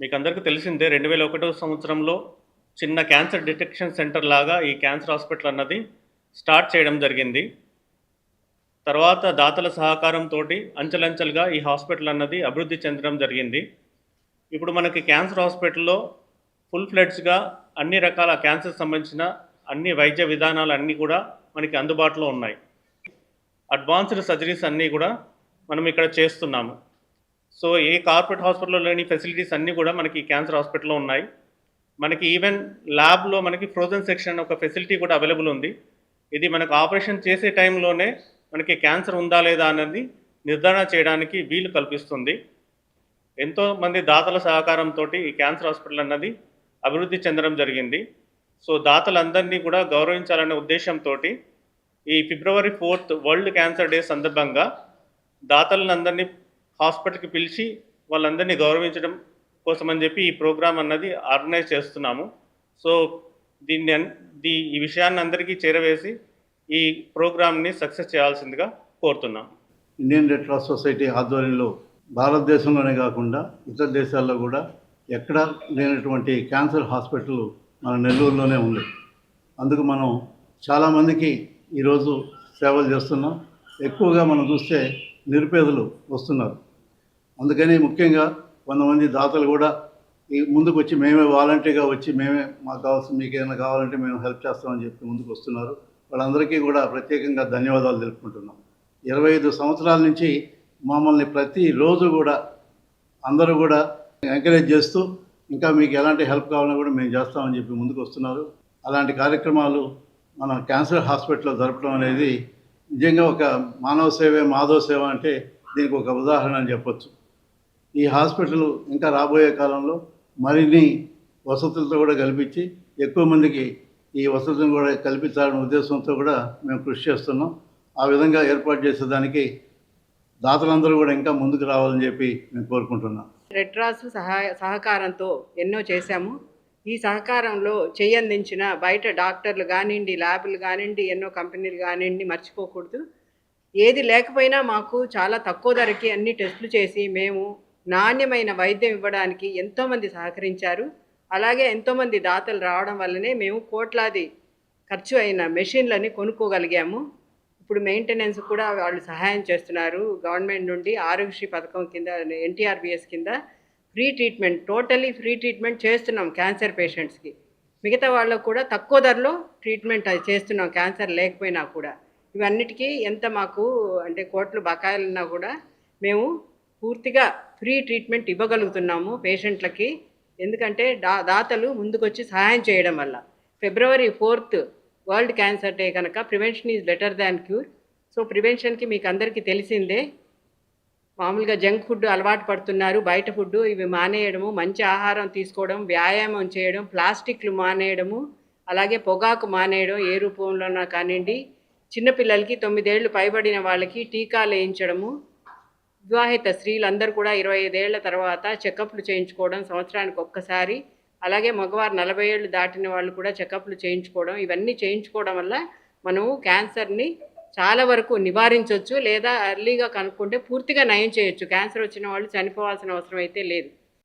మీకు అందరికీ తెలిసిందే రెండు వేల ఒకటో సంవత్సరంలో చిన్న క్యాన్సర్ డిటెక్షన్ సెంటర్ లాగా ఈ క్యాన్సర్ హాస్పిటల్ అన్నది స్టార్ట్ చేయడం జరిగింది. తర్వాత దాతల సహకారంతో అంచెలంచెలుగా ఈ హాస్పిటల్ అన్నది అభివృద్ధి చెందడం జరిగింది. ఇప్పుడు మనకి క్యాన్సర్ హాస్పిటల్లో ఫుల్ ఫ్లెడ్స్గా అన్ని రకాల క్యాన్సర్ సంబంధించిన అన్ని వైద్య విధానాలు అన్నీ కూడా మనకి అందుబాటులో ఉన్నాయి. అడ్వాన్స్డ్ సర్జరీస్ అన్నీ కూడా మనం ఇక్కడ చేస్తున్నాము. సో ఏ కార్పొరేట్ హాస్పిటల్లో లేని ఫెసిలిటీస్ అన్నీ కూడా మనకి క్యాన్సర్ హాస్పిటల్లో ఉన్నాయి. మనకి ఈవెన్ ల్యాబ్లో మనకి ఫ్రోజన్ సెక్షన్ ఒక ఫెసిలిటీ కూడా అవైలబుల్ ఉంది. ఇది మనకు ఆపరేషన్ చేసే టైంలోనే మనకి క్యాన్సర్ ఉందా లేదా అనేది నిర్ధారణ చేయడానికి వీలు కల్పిస్తుంది. ఎంతో మంది దాతల సహకారంతో ఈ క్యాన్సర్ హాస్పిటల్ అన్నది అభివృద్ధి చెందడం జరిగింది. సో దాతలందరినీ కూడా గౌరవించాలనే ఉద్దేశంతో ఈ February fourth world cancer day సందర్భంగా దాతలందరినీ హాస్పిటల్కి పిలిచి వాళ్ళందరినీ గౌరవించడం కోసం అని చెప్పి ఈ ప్రోగ్రామ్ అన్నది ఆర్గనైజ్ చేస్తున్నాము. సో దీన్ని అన్- దీ ఈ విషయాన్ని అందరికీ చేరవేసి ఈ ప్రోగ్రామ్ని సక్సెస్ చేయాల్సిందిగా కోరుతున్నాం. ఇండియన్ రెడ్ క్రాస్ సొసైటీ ఆధ్వర్యంలో భారతదేశంలోనే కాకుండా ఇతర దేశాల్లో కూడా ఎక్కడా లేనటువంటి క్యాన్సర్ హాస్పిటల్ మన నెల్లూరులోనే ఉంది. అందుకు మనం చాలామందికి ఈరోజు సేవలు చేస్తున్నాం. ఎక్కువగా మనం చూస్తే నిరుపేదలు వస్తున్నారు. అందుకని ముఖ్యంగా కొంతమంది దాతలు కూడా ఈ ముందుకు వచ్చి మేమే వాలంటీర్గా వచ్చి మేమే మాకు కావాల్సిన మీకు ఏమైనా కావాలంటే మేము హెల్ప్ చేస్తామని చెప్పి ముందుకు వస్తున్నారు. వాళ్ళందరికీ కూడా ప్రత్యేకంగా ధన్యవాదాలు తెలుపుకుంటున్నాం. ఇరవై ఐదు సంవత్సరాల నుంచి మమ్మల్ని ప్రతిరోజు కూడా అందరూ కూడా ఎంకరేజ్ చేస్తూ ఇంకా మీకు ఎలాంటి హెల్ప్ కావాలన్నా కూడా మేము చేస్తామని చెప్పి ముందుకు వస్తున్నారు. అలాంటి కార్యక్రమాలు మన క్యాన్సర్ హాస్పిటల్లో జరపడం అనేది నిజంగా ఒక మానవ సేవే మాధవ సేవ అంటే దీనికి ఒక ఉదాహరణ అని చెప్పొచ్చు. ఈ హాస్పిటల్ ఇంకా రాబోయే కాలంలో మరిన్ని వసతులతో కూడా కల్పించి ఎక్కువ మందికి ఈ వసతులను కూడా కల్పించాలనే ఉద్దేశంతో కూడా మేము కృషి చేస్తున్నాం. ఆ విధంగా ఏర్పాటు చేసేదానికి దాతలందరూ కూడా ఇంకా ముందుకు రావాలని చెప్పి మేము కోరుకుంటున్నాం. రెడ్ క్రాస్ సహాయ సహకారంతో ఎన్నో చేశాము. ఈ సహకారంలో చేయందించిన బయట డాక్టర్లు కానివ్వండి ల్యాబులు కానివ్వండి ఎన్నో కంపెనీలు కానివ్వండి మర్చిపోకూడదు. ఏది లేకపోయినా మాకు చాలా తక్కువ ధరకి అన్ని టెస్టులు చేసి మేము నాణ్యమైన వైద్యం ఇవ్వడానికి ఎంతోమంది సహకరించారు. అలాగే ఎంతోమంది దాతలు రావడం వల్లనే మేము కోట్లాది ఖర్చు అయిన మెషిన్లని కొనుక్కోగలిగాము. ఇప్పుడు మెయింటెనెన్స్ కూడా వాళ్ళు సహాయం చేస్తున్నారు. గవర్నమెంట్ నుండి ఆరోగ్యశ్రీ పథకం కింద ఎన్టీఆర్బిఎస్ కింద free treatment totally free treatment చేస్తున్నాం క్యాన్సర్ పేషెంట్స్కి. మిగతా వాళ్ళకు కూడా తక్కువ ధరలో ట్రీట్మెంట్ అది చేస్తున్నాం క్యాన్సర్ లేకపోయినా కూడా. ఇవన్నిటికీ ఎంత మాకు అంటే కోట్లు బకాయిలున్నా కూడా మేము పూర్తిగా ఫ్రీ ట్రీట్మెంట్ ఇవ్వగలుగుతున్నాము పేషెంట్లకి. ఎందుకంటే దా దాతలు ముందుకొచ్చి సహాయం చేయడం వల్ల. February fourth world cancer day కనుక prevention is better than cure. So ప్రివెన్షన్కి మీకు అందరికీ తెలిసిందే. మామూలుగా జంక్ ఫుడ్ అలవాటు పడుతున్నారు. బయట ఫుడ్ ఇవి మానేయడము మంచి ఆహారం తీసుకోవడం వ్యాయామం చేయడం ప్లాస్టిక్లు మానేయడము అలాగే పొగాకు మానేయడం ఏ రూపంలోనా కానివ్వండి. చిన్నపిల్లలకి తొమ్మిదేళ్ళు పైబడిన వాళ్ళకి టీకాలు వేయించడము వివాహిత స్త్రీలందరూ కూడా ఇరవై ఐదేళ్ళ తర్వాత చెకప్లు చేయించుకోవడం సంవత్సరానికి ఒక్కసారి అలాగే మగవారు నలభై ఏళ్ళు దాటిన వాళ్ళు కూడా చెకప్లు చేయించుకోవడం ఇవన్నీ చేయించుకోవడం వల్ల మనము క్యాన్సర్ని చాలా వరకు నివారించవచ్చు లేదా ఎర్లీగా కనుక్కుంటే పూర్తిగా నయం చేయొచ్చు. క్యాన్సర్ వచ్చిన వాళ్ళు చనిపోవాల్సిన అవసరం అయితే లేదు.